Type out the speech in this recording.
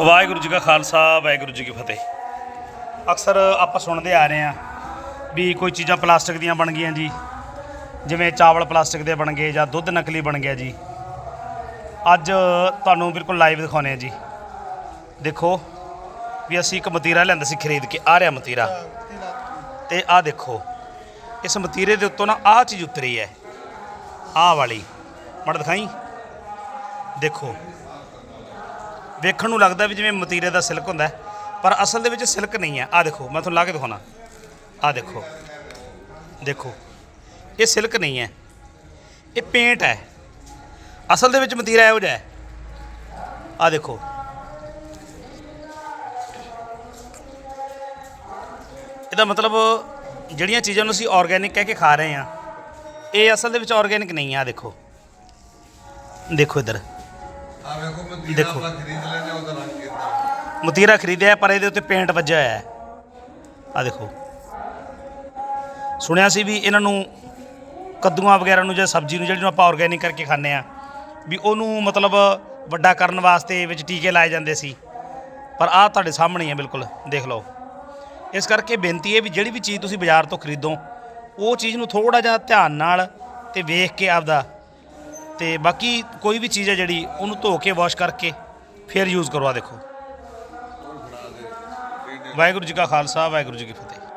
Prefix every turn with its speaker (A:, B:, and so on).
A: ਵਾਹਿਗੁਰੂ ਜੀ ਕਾ ਖਾਲਸਾ, ਵਾਹਿਗੁਰੂ ਜੀ ਕੀ ਫਤਿਹ। ਅਕਸਰ ਆਪਾਂ ਸੁਣਦੇ ਆ ਰਹੇ ਆ ਵੀ ਕੋਈ ਚੀਜ਼ਾਂ ਪਲਾਸਟਿਕ ਦੀਆਂ ਬਣ ਗਈਆਂ ਜੀ, ਜਿਵੇਂ ਚਾਵਲ ਪਲਾਸਟਿਕ ਦੇ ਬਣ ਗਏ ਜਾਂ ਦੁੱਧ ਨਕਲੀ ਬਣ ਗਿਆ ਜੀ। ਅੱਜ ਤੁਹਾਨੂੰ ਬਿਲਕੁਲ ਲਾਈਵ ਦਿਖਾਉਣੇ ਆ ਜੀ। ਦੇਖੋ ਵੀ ਅਸੀਂ ਇੱਕ ਮਤੀਰਾ ਲਿਆਂਦਾ ਸੀ ਖਰੀਦ ਕੇ, ਆ ਰਿਹਾ ਮਤੀਰਾ। ਤੇ ਆਹ ਦੇਖੋ, ਇਸ ਮਤੀਰੇ ਦੇ ਉੱਤੋਂ ਨਾ ਆਹ ਚੀਜ਼ ਉਤਰੀ ਹੈ। ਆਹ ਵਾਲੀ। ਮੜ ਦਿਖਾਈ? ਦੇਖੋ। ਵੇਖਣ ਨੂੰ ਲੱਗਦਾ ਵੀ ਜਿਵੇਂ ਮਤੀਰੇ ਦਾ ਸਿਲਕ ਹੁੰਦਾ ਹੈ, ਪਰ ਅਸਲ ਦੇ ਵਿੱਚ ਸਿਲਕ ਨਹੀਂ ਹੈ। ਆ ਦੇਖੋ ਮੈਂ ਤੁਹਾਨੂੰ ਲਾ ਕੇ ਦਿਖਾਉਣਾ। ਆ ਦੇਖੋ। ਦੇਖੋ ਇਹ ਸਿਲਕ ਨਹੀਂ ਹੈ। ਇਹ ਪੇਂਟ ਹੈ। ਅਸਲ ਦੇ ਵਿੱਚ ਮਤੀਰਾ ਇਹੋ ਜਿਹਾ ਹੈ। ਆ ਦੇਖੋ। ਇਹਦਾ ਮਤਲਬ ਜਿਹੜੀਆਂ ਚੀਜ਼ਾਂ ਨੂੰ ਅਸੀਂ ਆਰਗੈਨਿਕ ਕਹਿ ਕੇ ਖਾ ਰਹੇ ਹਾਂ ਇਹ ਅਸਲ ਦੇ ਵਿੱਚ ਆਰਗੈਨਿਕ ਨਹੀਂ ਆ ਦੇਖੋ। ਦੇਖੋ ਇੱਧਰ।
B: ਆ ਵੇਖੋ ਮਦੀਨਾ
A: ਦੇਖੋ।
B: ਆਪਾਂ ਖਰੀਦ ਲੈਨੇ ਉਹਦਾ ਰੰਗ ਕਿਦਾਂ
A: ਮਤੀਰਾ ਖਰੀਦਿਆ ਪਰ ਇਹਦੇ ਉੱਤੇ ਪੇਂਟ ਵੱਜਿਆ ਹੋਇਆ ਹੈ। ਆ ਦੇਖੋ। ਸੁਣਿਆ ਸੀ ਵੀ ਇਹਨਾਂ ਨੂੰ ਕੱਦੂਆਂ ਵਗੈਰਾ ਨੂੰ ਜਾਂ ਸਬਜ਼ੀ ਨੂੰ ਜਿਹੜੀ ਨੂੰ ਆਪਾਂ ਆਰਗੈਨਿਕ ਕਰਕੇ ਖਾਂਦੇ ਆ ਵੀ ਉਹਨੂੰ ਮਤਲਬ ਵੱਡਾ ਕਰਨ ਵਾਸਤੇ ਵਿੱਚ ਟੀਕੇ ਲਾਏ ਜਾਂਦੇ ਸੀ। ਪਰ ਆਹ ਤੁਹਾਡੇ ਸਾਹਮਣੇ ਹੀ ਹੈ ਬਿਲਕੁਲ। ਦੇਖ ਲਓ। ਇਸ ਕਰਕੇ ਬੇਨਤੀ ਹੈ ਵੀ ਜਿਹੜੀ ਵੀ ਚੀਜ਼ ਤੁਸੀਂ ਬਾਜ਼ਾਰ ਤੋਂ ਖਰੀਦੋ ਉਹ ਚੀਜ਼ ਨੂੰ ਥੋੜਾ ਜਿਹਾ ਧਿਆਨ ਨਾਲ ਤੇ ਵੇਖ ਕੇ ਆਪਦਾ ਤੇ ਬਾਕੀ ਕੋਈ ਵੀ ਚੀਜ਼ ਹੈ ਜਿਹੜੀ ਉਹਨੂੰ ਧੋ ਕੇ ਵਾਸ਼ ਕਰਕੇ ਫਿਰ ਯੂਜ਼ ਕਰਵਾ ਦੇਖੋ। ਵਾਹਿਗੁਰੂ ਜੀ ਕਾ ਖਾਲਸਾ, ਵਾਹਿਗੁਰੂ ਜੀ ਕੀ ਫਤਿਹ।